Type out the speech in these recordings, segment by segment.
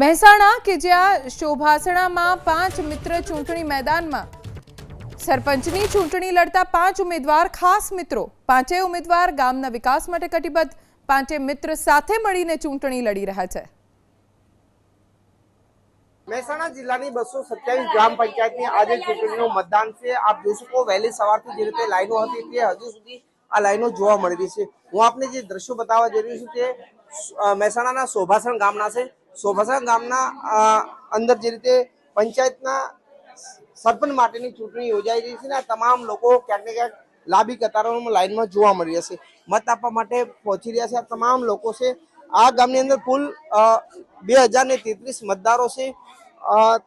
મહેસાણા કે જ્યાં શોભાસણામાં પાંચ મિત્ર ચૂંટણી મેદાનમાં સરપંચની ચૂંટણી લડતા પાંચ ઉમેદવાર, ખાસ મિત્રો પાંચેય ઉમેદવાર ગામના વિકાસ માટે કટિબદ્ધ, પાંચે મિત્ર સાથે મળીને ચૂંટણી લડી રહ્યા છે. મહેસાણા જિલ્લાની બસો સત્યાવીસ ગ્રામ પંચાયતની આજે ચૂંટણીનું મતદાન છે. આપ જોઈ શકો, વહેલી સવારથી જે રીતે લાઈનો હતી તે હજુ સુધી આ લાઈનો જોવા મળી રહી છે. હું આપને જે દ્રશ્યો બતાવવા જઈ રહ્યો છું તે મહેસાણાના શોભાસણ ગામના છે. શોભાસણ ગામના અંદર જે રીતે પંચાયતના સરપંચ માટેની ચૂંટણી યોજાઈ રહી છે ને તમામ લોકો ક્યાંક ને ક્યાંક લાંબી કતારોમાં લાઈનમાં જોવા મળી છે. મત આપવા માટે પહોંચી રહ્યા છે. આ તમામ લોકો છે, આ ગામની અંદર કુલ બે હજાર ને તેત્રીસ મતદારો છે.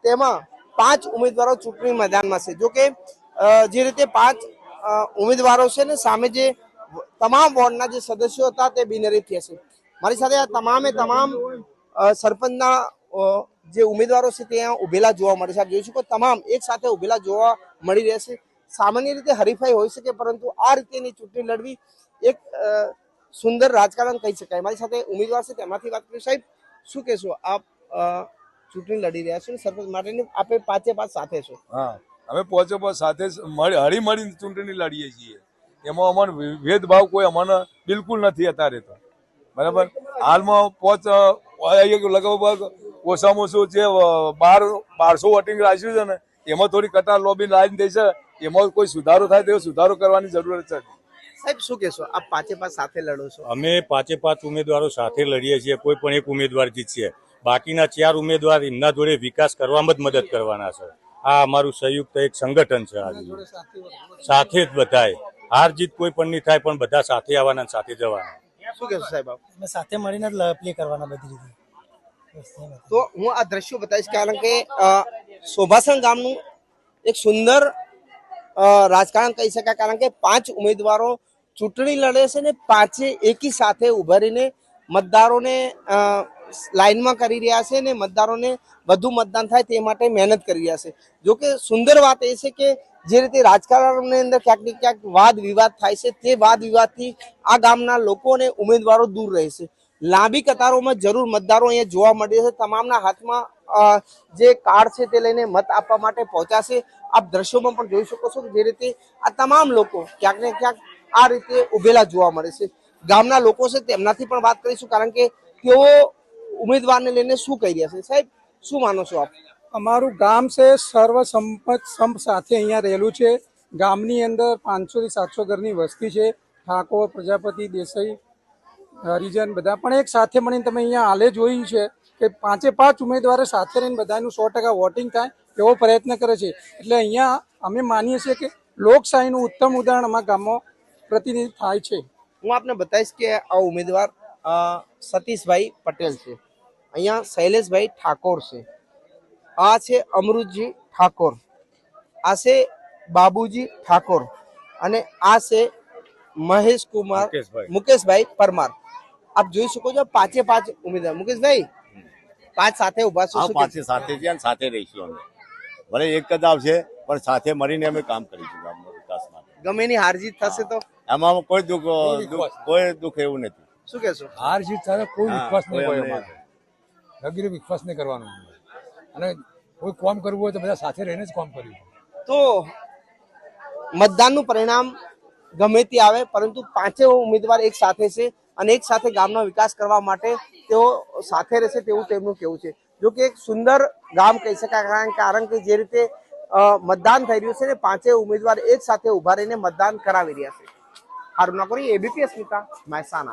તેમાં પાંચ ઉમેદવારો ચૂંટણી મેદાનમાં છે. જોકે જે રીતે પાંચ ઉમેદવારો છે ને, સામે જે તમામ વોર્ડના જે સદસ્યો હતા તે બિનહરીફ થયા છે. મારી સાથે આ તમામે તમામ સરપંચના જે ઉમેદવારો છે ત્યાં ઉભેલા જોવા મળે છે. આપ જોઈ શકો તમામ એક સાથે ઉભેલા જોવા મળી રહેશે. સામાન્ય રીતે હરીફાઈ હોઈ શકે, પરંતુ આ રીતેની ચૂંટણી લડવી એક સુંદર રાજકારણ કહી શકાય. મારી સાથે ઉમેદવાર છે, તેમાંથી વાત કરી. સાહેબ, શું કહેશો? આપ ચૂંટણી લડી રહ્યા છો ને સરપંચ માટેની, આપે પાંચે પાંચ સાથે છો. હા, અમે પહોંચો પહોંચ સાથે મળી હળી મળીને ચૂંટણી લડીએ છીએ. એમાં અમને ભેદભાવ કોઈ અમને બિલકુલ નથી અત્યારે તો. બરાબર? હાલમાં પહોંચ લગભગ ઓછામાં ઓછું જે બાર બારસો વોટિંગ રાખ્યું છે ને એમાં થોડી કટાર લોબી લાઈન થઈ છે. એમાં કોઈ સુધારો થાય તેવો સુધારો કરવાની જરૂરત છે. સાહેબ શું કહેશો? આપ પાંચે પાંચ સાથે લડો છો? અમે પાંચે પાંચ ઉમેદવારો સાથે લડીએ છીએ. કોઈ પણ એક ઉમેદવાર જીતશે. બાકીના ચાર ઉમેદવાર એમના જોડે વિકાસ કરવામાં જ મદદ કરવાના છે. આ અમારું સંયુક્ત એક સંગઠન છે આજે. સાથે જ બધાય હાર જીત કોઈ પણ નહીં થાય પણ બધા સાથે આવવાના સાથે જવાના. શું કહેશો સાહેબ આપ? અમે સાથે મળીને જ પ્લે કરવાના બધી રીતે. તો હું આ દ્રશ્યો બતાવીશ કારણ કે શોભાસણ ગામનું એક સુંદર રાજકારણ કહી શકાય. કારણ કે પાંચ ઉમેદવારો ચૂંટણી લડે છે ને પાંચે એકી સાથે ઊભા રહીને મતદારોને અ, લાઈનમાં કરી રહ્યા છે ને મતદારોને વધુ મતદાન થાય તે માટે મહેનત કરી રહ્યા છે. જો કે સુંદર વાત એ છે કે જે રીતે રાજકારણની અંદર ક્યાંક ને ક્યાંક વાદ વિવાદ થાય છે, તે વાદ વિવાદથી આ ગામના લોકો અને ઉમેદવારો દૂર રહે છે. લાંબી કતારોમાં જરૂર મતદારો અહીંયા જોવા મળે છે. તમામના હાથમાં જે કાર્ડ છે તે લઈને મત આપવા માટે પહોંચાશે આપ દ્રશ્યોમાં પણ જોઈ શકો છો કે જે રીતે આ તમામ લોકો ક્યાંક ને ક્યાંક આ રીતે ઉભેલા જોવા મળે છે. ગામના લોકો છે તેમનાથી પણ વાત કરીશું કારણ કે તેઓ ઉમેદવારને લઈને શું કહી રહ્યા છે. સાહેબ, શું માનો છો આપ? અમારું ગામ છે સર્વ સંપત સંપ સાથે અહીંયા રહેલું છે. ગામની અંદર પાંચસો થી સાતસો ઘરની વસ્તી છે. ઠાકોર, પ્રજાપતિ, દેસાઈ, હરિજન બધા. પણ એક સાથે મળીને તમે અહીંયા હાલે જોયું છે કે પાંચે પાંચ ઉમેદવારો સાથે રહીને બધાનું સો ટકા વોટિંગ થાય એવો પ્રયત્ન કરે છે. એટલે અહીંયા અમે માનીએ છીએ કે લોકશાહીનું ઉત્તમ ઉદાહરણ અમારા ગામમાં પ્રતિનિધિ થાય છે. હું આપને બતાવીશ કે આ ઉમેદવાર સતીશભાઈ પટેલ છે. અહીંયા શૈલેષભાઈ ઠાકોર છે. આ છે અમૃતજી ઠાકોર. આ છે બાબુજી ઠાકોર. અને આ છે મહેશ કુમાર મુકેશભાઈ. પરમાર. આપ જોઈ શકો છો પાંચે પાંચ ઉમેદવાર. મુકેશભાઈ પાંચ સાથે ઊભા છો પાંચે સાથે છે અને સાથે રહીશું અમે. ભલે એક જ આવશે પણ સાથે મળીને અમે કામ કરીશું ગામનો વિકાસ માટે. ગમે એની હારજીત થશે તો? એમાં કોઈ દુઃખ કોઈ દુઃખ એવું નથી. શું કહેશો? હાર જીત સાથે કોઈ વિશ્વાસ નહીં કોઈ હોય એમાં વગેરે વિશ્વાસ નહીં કરવાનો અને કોઈ કામ કરવું હોય તો બધા સાથે રહીને જ કામ કર્યું. તો મતદાનનું પરિણામ ગમે તે આવે, પરંતુ પાંચે ઉમેદવાર એક સાથે છે અને એક સાથે ગામનો વિકાસ કરવા માટે તેઓ સાથે રહેશે તેવું તેમનું કેવું છે. જો કે એક સુંદર ગામ કહી શકાય, કારણ- કારણ કે જે રીતે મતદાન થઈ રહ્યું છે ને પાંચે ઉમેદવાર એક સાથે ઊભા રહીને મતદાન કરાવી રહ્યા છે. હારું, ના કરી એબીપી અસ્મિતા, મહેસાણા.